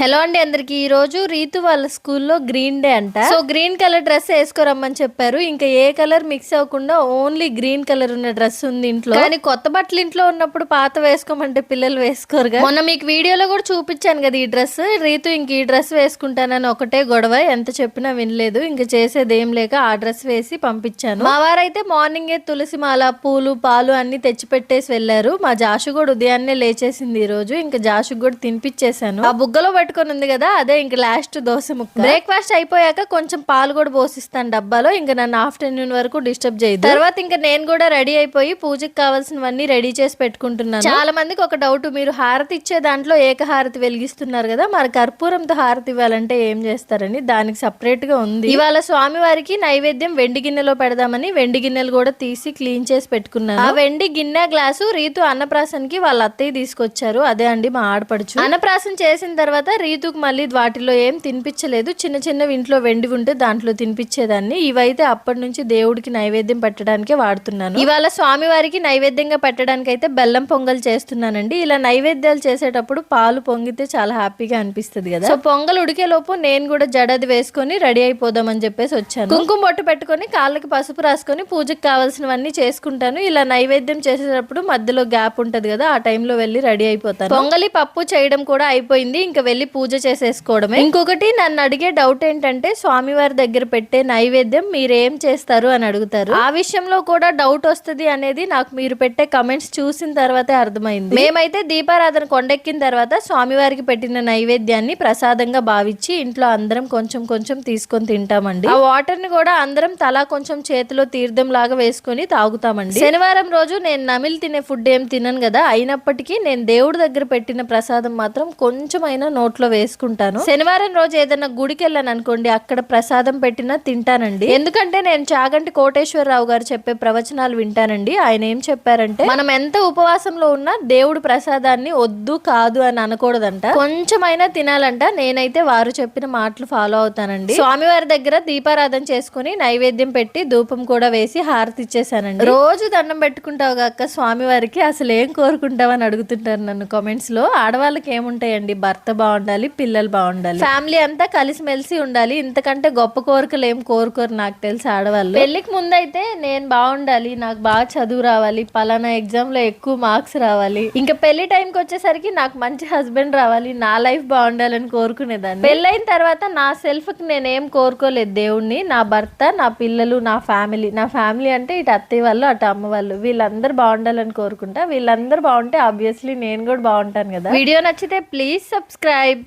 Hello అండి అందరికి. ఈ రోజు రీతు వాళ్ళ స్కూల్లో గ్రీన్ డే అంట. సో గ్రీన్ కలర్ డ్రెస్ వేసుకోరమ్మని చెప్పారు. ఇంకా ఏ కలర్ మిక్స్ అవ్వకుండా ఓన్లీ గ్రీన్ కలర్ ఉన్న డ్రెస్ ఉంది ఇంట్లో. కానీ కొత్త బట్టలు ఇంట్లో ఉన్నప్పుడు పాత వేసుకోమంటే పిల్లలు వేసుకోరుగా మొన్న మీకు వీడియోలో కూడా చూపించాను కదా ఈ డ్రెస్. రీతు ఇంక ఈ డ్రెస్ వేసుకుంటానని ఒకటే గొడవ. ఎంత చెప్పినా వినలేదు. ఇంక చేసేది ఏం లేక ఆ డ్రెస్ వేసి పంపించాను. మా వారైతే మార్నింగే తులసి మాల పూలు పాలు అన్ని తెచ్చి పెట్టేసి వెళ్ళారు. మా జాషు కూడా ఉదయాన్నే లేచేసింది ఈ రోజు. ఇంకా జాషు కూడా తినిపించేశాను ఆ బుగ్గలో పట్టుకొని ఉంది కదా అదే ఇంక లాస్ట్ దోశ ముక్క. బ్రేక్ఫాస్ట్ అయిపోయాక కొంచెం పాలు కూడా పోసిస్తాను డబ్బాలో ఇంకా నన్ను ఆఫ్టర్నూన్ వరకు డిస్టర్బ్ చేయదు తర్వాత ఇంకా నేను కూడా రెడీ అయిపోయి పూజకి కావాల్సినవన్నీ రెడీ చేసి పెట్టుకుంటున్నాను. చాలా మందికి ఒక డౌట్ మీరు హారతి ఇచ్చే దాంట్లో ఏకహారతి వెలిగిస్తున్నారు కదా మరి కర్పూరంతో హారతి ఇవ్వాలంటే ఏం చేస్తారని దానికి సపరేట్గా ఉంది. ఇవాళ స్వామివారికి నైవేద్యం వెండి గిన్నెలో పెడదామని వెండి గిన్నెలు కూడా తీసి క్లీన్ చేసి పెట్టుకున్నాను. ఆ వెండి గిన్నె గ్లాసు రీతు అన్నప్రాసన్కి వాళ్ళ అత్తయ్య తీసుకొచ్చారు అదే అండి మా ఆడపడుచు. అన్నప్రాసన చేసిన తర్వాత రీతుకు మళ్ళీ వాటిలో ఏం తినిపించలేదు. చిన్న చిన్నవి ఇంట్లో వెండి ఉంటే దాంట్లో తినిపించేదాన్ని. ఇవైతే అప్పటి నుంచి దేవుడికి నైవేద్యం పెట్టడానికే వాడుతున్నాను. ఇవాళ స్వామివారికి నైవేద్యంగా పెట్టడానికి అయితే బెల్లం పొంగల్ చేస్తున్నానండి. ఇలా నైవేద్యాలు చేసేటప్పుడు పాలు పొంగితే చాలా హ్యాపీగా అనిపిస్తుంది కదా. సో పొంగల్ ఉడికే లోపు నేను కూడా జడది వేసుకొని రెడీ అయిపోదాం అని చెప్పేసి వచ్చాను. కుంకుమ బొట్టు పెట్టుకొని కాళ్ళకి పసుపు రాసుకొని పూజకు కావాల్సినవన్నీ చేసుకుంటాను. ఇలా నైవేద్యం చేసేటప్పుడు మధ్యలో గ్యాప్ ఉంటది కదా ఆ టైంలో వెళ్ళి రెడీ అయిపోతాను. పొంగలి పప్పు చేయడం కూడా అయిపోయింది. ఇంకా వెళ్ళి పూజ చేసేసుకోవడమే. ఇంకొకటి నన్ను అడిగే డౌట్ ఏంటంటే స్వామివారి దగ్గర పెట్టే నైవేద్యం మీరేం చేస్తారు అని అడుగుతారు. ఆ విషయంలో కూడా డౌట్ వస్తుంది అనేది నాకు మీరు పెట్టే కమెంట్స్ చూసిన తర్వాతే అర్థమైంది. మేమైతే దీపారాధన కొండెక్కిన తర్వాత స్వామివారికి పెట్టిన నైవేద్యాన్ని ప్రసాదంగా భావించి ఇంట్లో అందరం కొంచెం కొంచెం తీసుకొని తింటామండి. ఆ వాటర్ని కూడా అందరం తలా కొంచెం చేతిలో తీర్థం లాగా వేసుకొని తాగుతామండి. శనివారం రోజు నేను నమిలి తినే ఫుడ్ ఏం తినను కదా అయినప్పటికీ నేను దేవుడి దగ్గర పెట్టిన ప్రసాదం మాత్రం కొంచెమైనా నోట్లో వేసుకుంటాను. శనివారం రోజు ఏదైనా గుడికి వెళ్ళాను అనుకోండి అక్కడ ప్రసాదం పెట్టినా తింటానండి. ఎందుకంటే నేను చాగంటి కోటేశ్వరరావు గారు చెప్పే ప్రవచనాలు వింటానండి. ఆయన ఏం చెప్పారంటే మనం ఎంత ఉపవాసంలో ఉన్నా దేవుడు ప్రసాదాన్ని వద్దు కాదు అని అనకూడదంట. కొంచెమైనా తినాలంట. నేనైతే వారు చెప్పిన మాటలు ఫాలో అవుతానండి. స్వామివారి దగ్గర దీపారాధన చేసుకుని నైవేద్యం పెట్టి ధూపం కూడా వేసి హారతి ఇచ్చేసానండి రోజు దండం పెట్టుకుంటావు కాక స్వామివారికి అసలు ఏం కోరుకుంటావు అని అడుగుతుంటారు నన్ను కామెంట్స్లో. ఆడవాళ్ళకి ఏముంటాయండి? భర్త బాగుండాలి పిల్లలు బాగుండాలి. ఫ్యామిలీ అంతా కలిసిమెలిసి ఉండాలి. ఇంతకంటే గొప్ప కోరికలు ఏం కోరుకోరు నాకు తెలిసి ఆడవాళ్ళు. పెళ్ళికి ముందైతే నేను బాగుండాలి నాకు బాగా చదువు రావాలి పలానా ఎగ్జామ్లో ఎక్కువ మార్క్స్ రావాలి. ఇంకా పెళ్ళి టైంకి వచ్చేసరికి నాకు మంచి హస్బెండ్ రావాలి నా లైఫ్ బాగుండాలని కోరుకునేదాన్ని. పెళ్ళైన తర్వాత నా సెల్ఫ్కి నేనేం కోరుకోలేదు దేవుణ్ణి. నా భర్త నా పిల్లలు నా ఫ్యామిలీ. నా ఫ్యామిలీ అంటే ఇటు అత్తయ్య వాళ్ళు అటు అమ్మ వాళ్ళు. వీళ్ళందరూ బాగుండాలని కోరుకుంటా. వీళ్ళందరూ బాగుంటే ఆబ్వియస్లీ నేను కూడా బాగుంటాను కదా. వీడియో నచ్చితే ప్లీజ్ సబ్స్క్రైబ్.